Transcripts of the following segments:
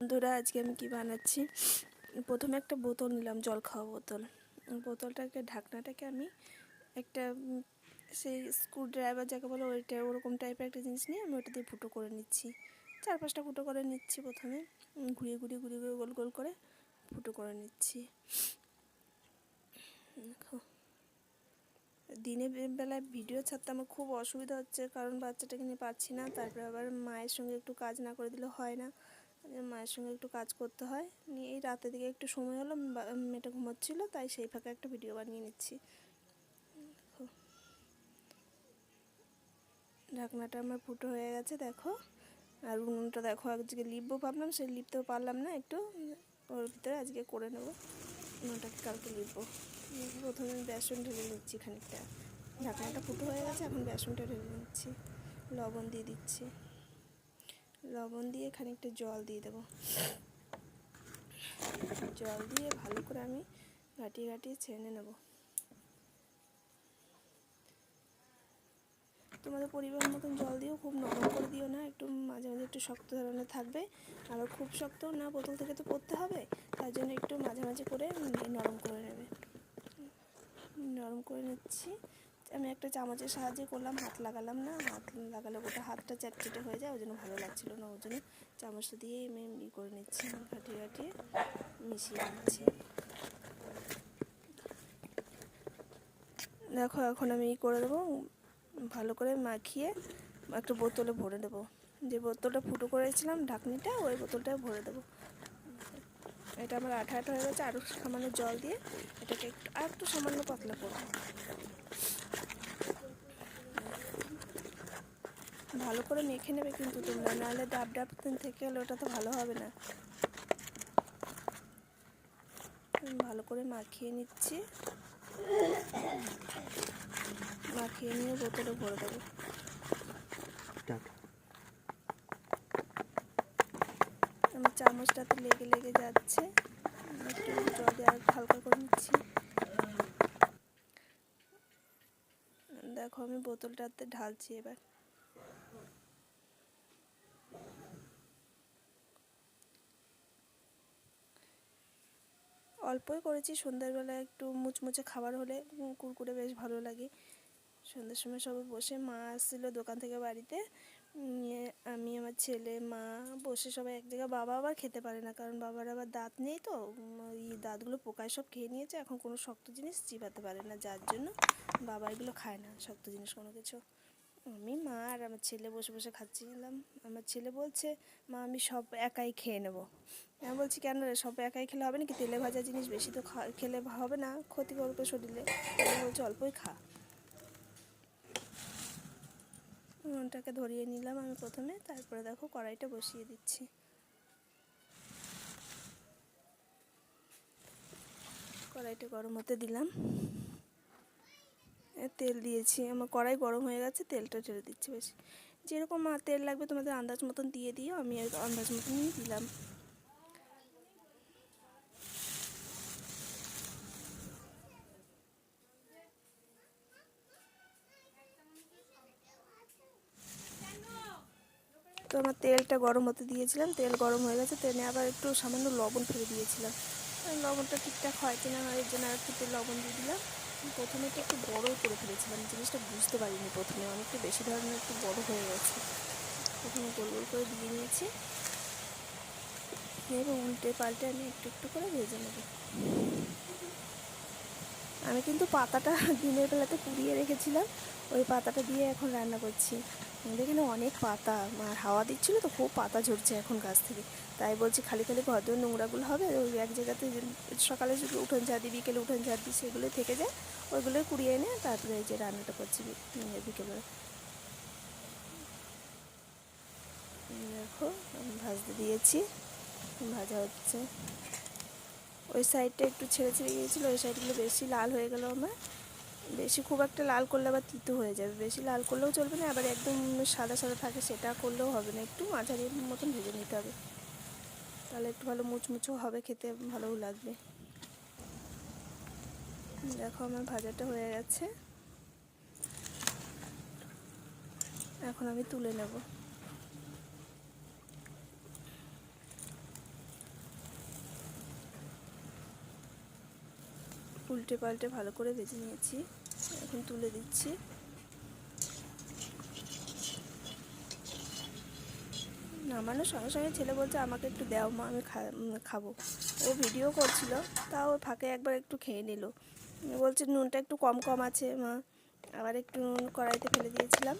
বন্ধুরা, আজকে আমি কি বানাচ্ছি? প্রথমে একটা বোতল নিলাম, জল খাওয়া বোতল। বোতলটাকে, ঢাকনাটাকে আমি একটা সেই স্ক্রু ড্রাইভার যাকে বলে, ওইটা ওরকম টাইপের একটা জিনিস নিয়ে আমি ওটা দিয়ে ফুটো করে নিচ্ছি। চার পাঁচটা ফুটো করে নিচ্ছি প্রথমে। ঘুরিয়ে ঘুরিয়ে ঘুরিয়ে ঘুরিয়ে, গোল গোল করে ফুটো করে নিচ্ছি। দেখো। দিনের বেলায় ভিডিও ছাড়তে আমার খুব অসুবিধা হচ্ছে, কারণ বাচ্চাটাকে নিয়ে পাচ্ছি না। তারপরে আবার মায়ের সঙ্গে একটু কাজ না করে দিলে হয় না। মায়ের সঙ্গে একটু কাজ করতে হয়। নিয়ে এই রাতের দিকে একটু সময় হলো মেয়েটা ঘুমোচ্ছিলো, তাই সেই ফাঁকে একটা ভিডিও বানিয়ে নিচ্ছি। ঢাকনাটা আমার ফুটো হয়ে গেছে, দেখো। আর উনুনটা দেখো, আজকে লিপবো ভাবলাম, সেই লিপতেও পারলাম না একটু। ওর ভিতরে আজকে করে নেব। উনুনটাকে কালকে লিপবো প্রথমে বেসন ঢেলে নিচ্ছি খানিকটা। ঢাকনাটা ফুটো হয়ে গেছে, এখন বেসনটা ঢেলে নিচ্ছি। লবণ দিয়ে দিচ্ছি। লবণ দিয়ে খানিকটা জল দিয়ে দেবো। জল দিয়ে ভালো করে আমি ঘাটিয়ে ঘাটিয়ে ছেড়ে নেব। তোমাদের পরিমাণ মতন জল দিও, খুব নরম করে দিও না, একটু মাঝে মাঝে একটু শক্ত ধরনের থাকবে। আবার খুব শক্ত না বোতল থেকে তো পড়তে হবে, তার জন্য একটু মাঝে মাঝে করে নরম করে নেবে। নরম করে নিচ্ছি। আমি একটা চামচের সাহায্যে করলাম, হাত লাগালাম না, হাত লাগালে গোটা হাতটা চ্যাটচেটে হয়ে যায়, ওই জন্য ভালো লাগছিল না, ওই জন্য চামচটা দিয়ে আমি ই করে নিচ্ছি ঘাটিয়ে ঘাটিয়ে মিশিয়ে নিচ্ছি। দেখো, এখন আমি ই করে দেবো, ভালো করে মাখিয়ে একটা বোতলে ভরে দেবো যে বোতলটা ফুটো করেছিলাম ঢাকনিটা, ওই বোতলটা ভরে দেবো। এটা আমার আঠা আঠা হয়ে গেছে, আরও সামান্য জল দিয়ে এটাকে একটু আর একটু সামান্য পাতলা করব। ভালো করে মেখে নেবে কিন্তু তোমরা নাহলে ডাব ডাব থেকে গেলে ওটা তো ভালো হবে না। ভালো করে মাখিয়ে নিচ্ছি। মাখিয়ে নিয়ে বোতলে ভরে দেবো। আমার চামচটাতে লেগে লেগে যাচ্ছে। একটু জল দিয়ে আর হালকা করে নিচ্ছি। দেখো আমি বোতলটাতে ঢালছি এবার। অল্পই করেছি। সন্ধ্যাবেলা একটু মুচমুচে খাবার হলে কুরকুরে বেশ ভালো লাগে। সন্ধ্যার সময় সবাই বসে, মা আসছিল দোকান থেকে বাড়িতে। নিয়ে আমি, আমার ছেলে, মা বসে সবাই এক জায়গায়। বাবা আবার খেতে পারে না, কারণ বাবার আবার দাঁত নেই তো। ওই দাঁতগুলো পোকায় সব খেয়ে নিয়েছে। এখন কোনো শক্ত জিনিস চিবাতে পারে না, যার জন্য বাবা এগুলো খায় না, শক্ত জিনিস কোনো কিছু। আমি, মা আর আমার ছেলে বসে বসে খাচ্ছি। খাচ্ছিলাম আমার ছেলে বলছে, মা, আমি সব একাই খেয়ে নেব। আমি বলছি, কেন রে, সব একাই খেলে হবে নাকি? তেলে ভাজা জিনিস বেশি তো খেলে হবে না, ক্ষতি করবে শরীরে। বলছি, অল্পই খা। উনুনটাকে ধরিয়ে নিলাম আমি প্রথমে, তারপরে দেখো কড়াইটা বসিয়ে দিচ্ছি। কড়াইটা গরম হতে দিলাম। তেল দিয়েছি। আমার কড়াই গরম হয়ে গেছে, তেলটা ঢেলে দিচ্ছি বেশি। যেরকম তেল লাগবে তোমাদের আন্দাজ মতন দিয়ে দিও, আমি আন্দাজ মতনই দিলাম। তো আমার তেলটা গরম হতে দিয়েছিলাম, তেল গরম হয়ে গেছে, তেলে আবার একটু সামান্য লবণ ফেলে দিয়েছিলাম। লবণটা ঠিকঠাক হয় কিনা এর জন্য আর একটু লবণ দিয়ে দিলাম। প্রথমে তো একটু বড়ই করে ফেলেছিলাম জিনিসটা বুঝতে পারিনি প্রথমে, অনেকটা বেশি ধরনের একটু বড় হয়ে গেছে। প্রথমে গোল গোল করে দিয়ে নিয়েছি। এবার উল্টে পাল্টে আমি একটু একটু করে ভেজে নেব। আমি কিন্তু পাতাটা দিনের বেলাতে পুড়িয়ে রেখেছিলাম, ওই পাতাটা দিয়ে এখন রান্না করছি। আমাদের এখানে অনেক পাতা আর হাওয়া দিচ্ছিল তো খুব পাতা ঝরছে এখন গাছ থেকে। তাই বলছি খালি খালি ঘর দুয়ার নোংরাগুলো হবে, ওই এক জায়গাতে সকালে উঠোন ঝাড় দিই বিকেলে উঠোন ঝাড় দিই সেগুলো থেকে যায়। ওইগুলোই কুড়িয়ে এনে তারপরে এই যে রান্নাটা করছি বিকেলবেলা। দেখো ভাজতে দিয়েছি। ভাজা হচ্ছে। ওই সাইডটা একটু ছেড়ে ছেড়ে গিয়েছিল, ওই সাইডগুলো বেশি লাল হয়ে গেল আমার। বেশি খুব একটা লাল করলে আবার তিতো হয়ে যাবে। বেশি লাল করলেও চলবে না, আবার একদম সাদা সাদা থাকে সেটা করলেও হবে না। একটু মাঝারি মতন ভেজে নিতে হবে। তাহলে একটু ভালো মুচমুচো হবে, খেতে ভালোও লাগবে। দেখো আমার ভাজাটা হয়ে গেছে। এখন আমি তুলে নেব। উল্টে পাল্টে ভালো করে ভেজে নিয়েছি। এখন তুলে দিচ্ছি। নামানোর সঙ্গে সঙ্গে ছেলে বলছে, আমাকে একটু দেও মা, আমি খাব। ও ভিডিও করছিল, তাও ফাঁকে একবার একটু খেয়ে নিল। বলছে নুনটা একটু কম কম আছে, মা। আবার একটু নুন কড়াইতে ফেলে দিয়েছিলাম।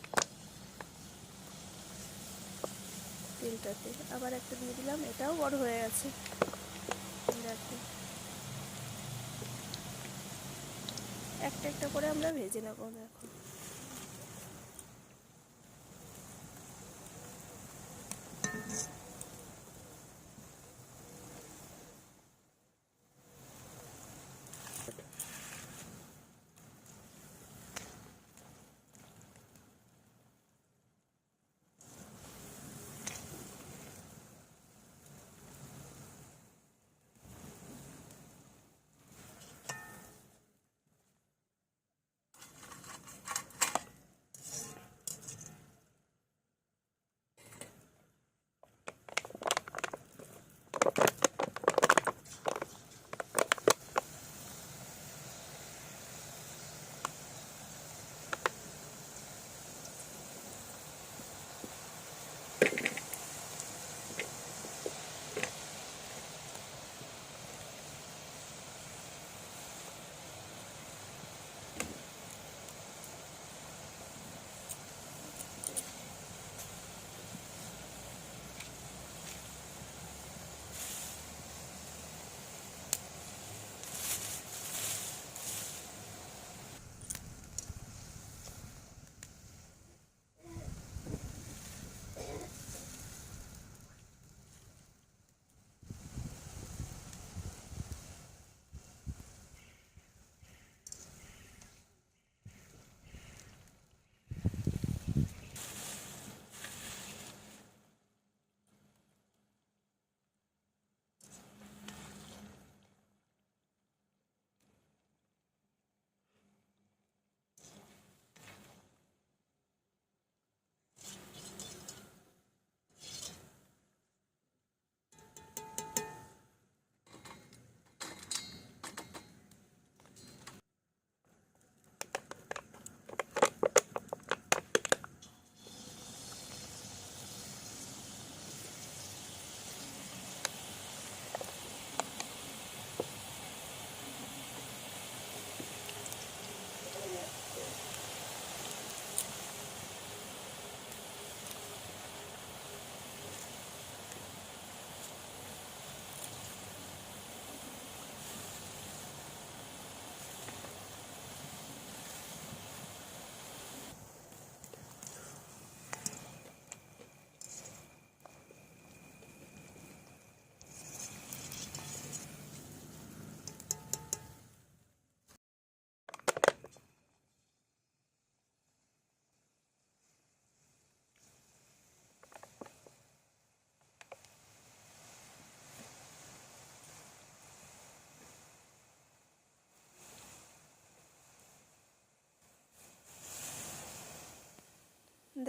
তেলটাতে আবার একটা দিয়ে দিলাম, এটাও বড় হয়ে গেছে। একটা একটা করে আমরা ভেজে নেব দেখো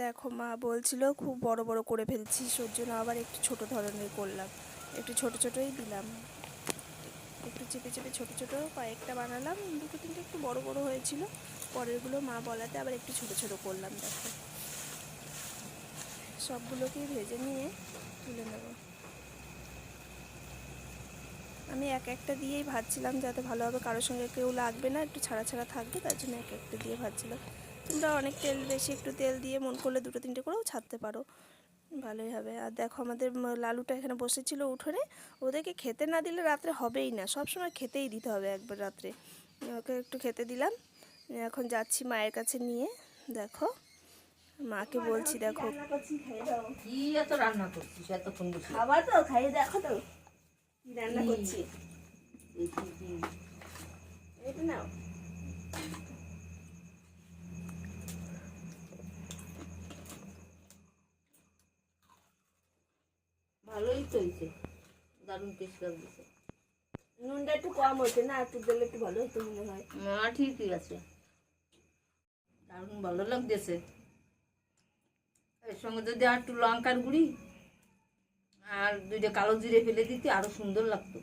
দেখো মা বলছিল খুব বড় বড় করে ফেলছি ওর জন্য আবার একটু ছোট ধরনের করলাম। একটু ছোট ছোটই দিলাম। একটু চেপে চেপে ছোট ছোট কয়েকটা বানালাম। দুটো তিনটে একটু বড় বড় হয়েছিল। পরেরগুলো মা বলাতে আবার একটু ছোট ছোট করলাম, দেখো। সবগুলোকেই ভেজে নিয়ে তুলে নেব। আমি এক একটা দিয়েই ভাজছিলাম যাতে ভালোভাবে কারোর সঙ্গে কেউ লাগবে না, একটু ছাড়া ছাড়া থাকবে, তার জন্য এক একটা দিয়ে ভাজছিলাম। তোমরা অনেক তেল বেশি একটু তেল দিয়ে মন করলে দুটো তিনটে করেও ছাড়তে পারো। ভালোই হবে। আর দেখো আমাদের লালুটা এখানে বসেছিল উঠোনে। ওদেরকে খেতে না দিলে রাত্রে হবেই না। সব সময় খেতেই দিতে হবে একবার রাত্রে। ওকে একটু খেতে দিলাম। এখন যাচ্ছি মায়ের কাছে নিয়ে। দেখো মাকে বলছি দেখো। কি এত রান্না করছিস? এতক্ষণ খাবার তো খাইয়ে দেখো তো। রান্না করছি? এটা নাও। ভালোই চলছে দারুণ টেস্ট লাগছে নুনটা একটু কম হয়েছে না, একটু দিলে একটু ভালো হতো মনে হয়। না, ঠিকই আছে। দারুণ ভালো লাগতেছে। এর সঙ্গে যদি আর একটু লঙ্কার গুঁড়ি আর দুইটা কালো জিরে ফেলে দিতে আরও সুন্দর লাগতো।